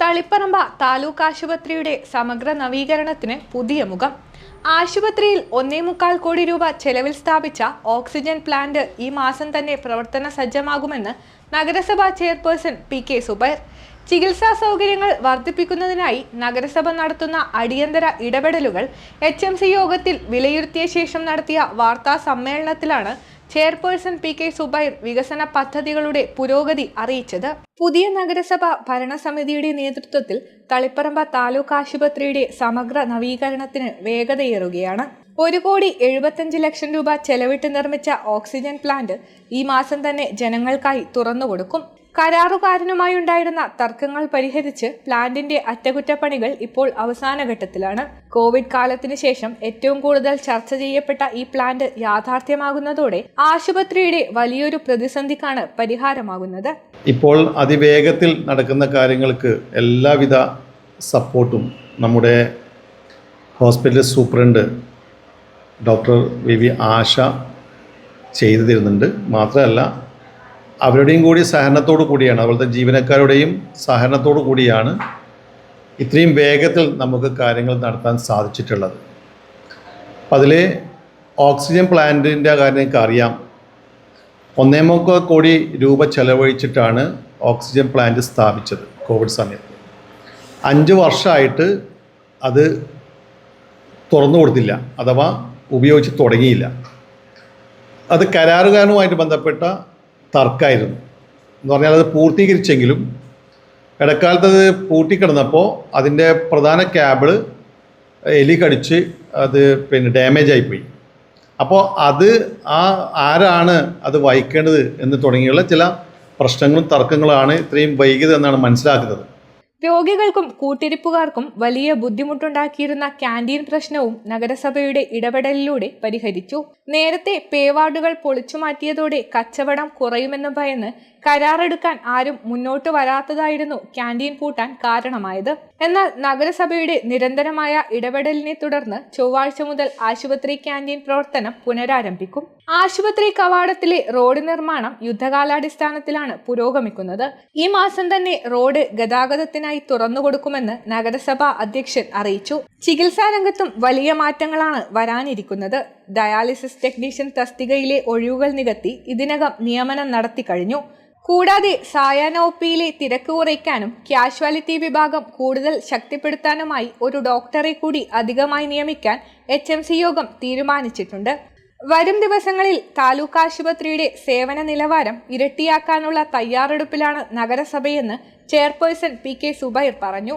തളിപ്പറമ്പ താലൂക്ക് ആശുപത്രിയുടെ സമഗ്ര നവീകരണത്തിന് പുതിയ മുഖം. ആശുപത്രിയിൽ ഒന്നേ മുക്കാൽ കോടി രൂപ ചെലവിൽ സ്ഥാപിച്ച ഓക്സിജൻ പ്ലാന്റ് ഈ മാസം തന്നെ പ്രവർത്തന സജ്ജമാകുമെന്ന് നഗരസഭാ ചെയർപേഴ്സൺ പി കെ സുബൈർ. ചികിത്സാ സൗകര്യങ്ങൾ വർദ്ധിപ്പിക്കുന്നതിനായി നഗരസഭ നടത്തുന്ന അടിയന്തര ഇടപെടലുകൾ എച്ച് യോഗത്തിൽ വിലയിരുത്തിയ ശേഷം നടത്തിയ വാർത്താ സമ്മേളനത്തിലാണ് ചെയർപേഴ്സൺ പി കെ സുബൈർ വികസന പദ്ധതികളുടെ പുരോഗതി അറിയിച്ചത്. പുതിയ നഗരസഭ ഭരണസമിതിയുടെ നേതൃത്വത്തിൽ തളിപ്പറമ്പ താലൂക്ക് ആശുപത്രിയുടെ സമഗ്ര നവീകരണത്തിന് വേഗതയേറുകയാണ്. ഒരു കോടി എഴുപത്തഞ്ച് ലക്ഷം രൂപ ചെലവിട്ട് നിർമ്മിച്ച ഓക്സിജൻ പ്ലാന്റ് ഈ മാസം തന്നെ ജനങ്ങൾക്കായി തുറന്നുകൊടുക്കും. കരാറുകാരനുമായി ഉണ്ടായിരുന്ന തർക്കങ്ങൾ പരിഹരിച്ച് പ്ലാന്റിന്റെ അറ്റകുറ്റപ്പണികൾ ഇപ്പോൾ അവസാന ഘട്ടത്തിലാണ്. കോവിഡ് കാലത്തിന് ശേഷം ഏറ്റവും കൂടുതൽ ചർച്ച ചെയ്യപ്പെട്ട ഈ പ്ലാന്റ് യാഥാർത്ഥ്യമാകുന്നതോടെ ആശുപത്രിയുടെ വലിയൊരു പ്രതിസന്ധിക്കാണ് പരിഹാരമാകുന്നത്. ഇപ്പോൾ അതിവേഗത്തിൽ നടക്കുന്ന കാര്യങ്ങൾക്ക് എല്ലാവിധ സപ്പോർട്ടും നമ്മുടെ hospital superintendent doctor V V Asha ചെയ്തു തരുന്നുണ്ട്. മാത്രമല്ല അവരുടെയും കൂടി സഹകരണത്തോടു കൂടിയാണ് അതുപോലത്തെ ജീവനക്കാരുടെയും സഹകരണത്തോടു കൂടിയാണ് ഇത്രയും വേഗത്തിൽ നമുക്ക് കാര്യങ്ങൾ നടത്താൻ സാധിച്ചിട്ടുള്ളത്. അപ്പം അതിൽ ഓക്സിജൻ പ്ലാന്റിന്റെ കാര്യം നിങ്ങൾക്ക് അറിയാം ഒന്നേ മുക്കാൽ കോടി രൂപ ചെലവഴിച്ചിട്ടാണ് ഓക്സിജൻ പ്ലാന്റ് സ്ഥാപിച്ചത് കോവിഡ് സമയത്ത്. അഞ്ച് വർഷമായിട്ട് അത് തുറന്നു കൊടുത്തില്ല അഥവാ ഉപയോഗിച്ച് തുടങ്ങിയില്ല. അത് കരാറുകാരനുമായിട്ട് ബന്ധപ്പെട്ട തർക്കമായിരുന്നു എന്ന് പറഞ്ഞാൽ അത് പൂർത്തീകരിച്ചെങ്കിലും ഇടക്കാലത്ത് അത് പൂട്ടിക്കിടന്നപ്പോൾ അതിന്റെ പ്രധാന ക്യാബിൾ എലി കടിച്ച് അത് പിന്നെ ഡാമേജ് ആയിപ്പോയി. അപ്പോൾ അത് ആ ആരാണ് അത് വഹിക്കേണ്ടത് എന്ന് തുടങ്ങിയുള്ള ചില പ്രശ്നങ്ങളും തർക്കങ്ങളാണ് ഇത്രയും വൈകിയത് എന്നാണ് മനസ്സിലാക്കുന്നത്. രോഗികൾക്കും കൂട്ടിരിപ്പുകാർക്കും വലിയ ബുദ്ധിമുട്ടുണ്ടാക്കിയിരുന്ന ക്യാന്റീൻ പ്രശ്നവും നഗരസഭയുടെ ഇടപെടലിലൂടെ പരിഹരിച്ചു. നേരത്തെ പേവാർഡുകൾ പൊളിച്ചു മാറ്റിയതോടെ കച്ചവടം കുറയുമെന്ന് ഭയന്ന് കരാറെടുക്കാൻ ആരും മുന്നോട്ട് വരാത്തതായിരുന്നു ക്യാന്റീൻ പൂട്ടാൻ കാരണമായത്. എന്നാൽ നഗരസഭയുടെ നിരന്തരമായ ഇടപെടലിനെ തുടർന്ന് ചൊവ്വാഴ്ച മുതൽ ആശുപത്രി ക്യാന്റീൻ പ്രവർത്തനം പുനരാരംഭിക്കും. ആശുപത്രി കവാടത്തിലെ റോഡ് നിർമ്മാണം യുദ്ധകാലാടിസ്ഥാനത്തിലാണ് പുരോഗമിക്കുന്നത്. ഈ മാസം തന്നെ റോഡ് ഗതാഗതത്തിനായി തുറന്നുകൊടുക്കുമെന്ന് നഗരസഭാ അധ്യക്ഷൻ അറിയിച്ചു. ചികിത്സാ രംഗത്തും വലിയ മാറ്റങ്ങളാണ് വരാനിരിക്കുന്നത്. ഡയാലിസിസ് ടെക്നീഷ്യൻ തസ്തികയിലെ ഒഴിവുകൾ നികത്തി ഇതിനകം നിയമനം നടത്തി കഴിഞ്ഞു കൂടാതെ സായാനോപ്പിയിലെ തിരക്ക് കുറയ്ക്കാനും കാഷ്വാലിറ്റി വിഭാഗം കൂടുതൽ ശക്തിപ്പെടുത്താനുമായി ഒരു ഡോക്ടറെ കൂടി അധികമായി നിയമിക്കാൻ എച്ച് എം സി യോഗം തീരുമാനിച്ചിട്ടുണ്ട്. വരും ദിവസങ്ങളിൽ താലൂക്ക് ആശുപത്രിയുടെ സേവന നിലവാരം ഇരട്ടിയാക്കാനുള്ള തയ്യാറെടുപ്പിലാണ് നഗരസഭയെന്ന് ചെയർപേഴ്സൺ പി കെ സുബൈർ പറഞ്ഞു.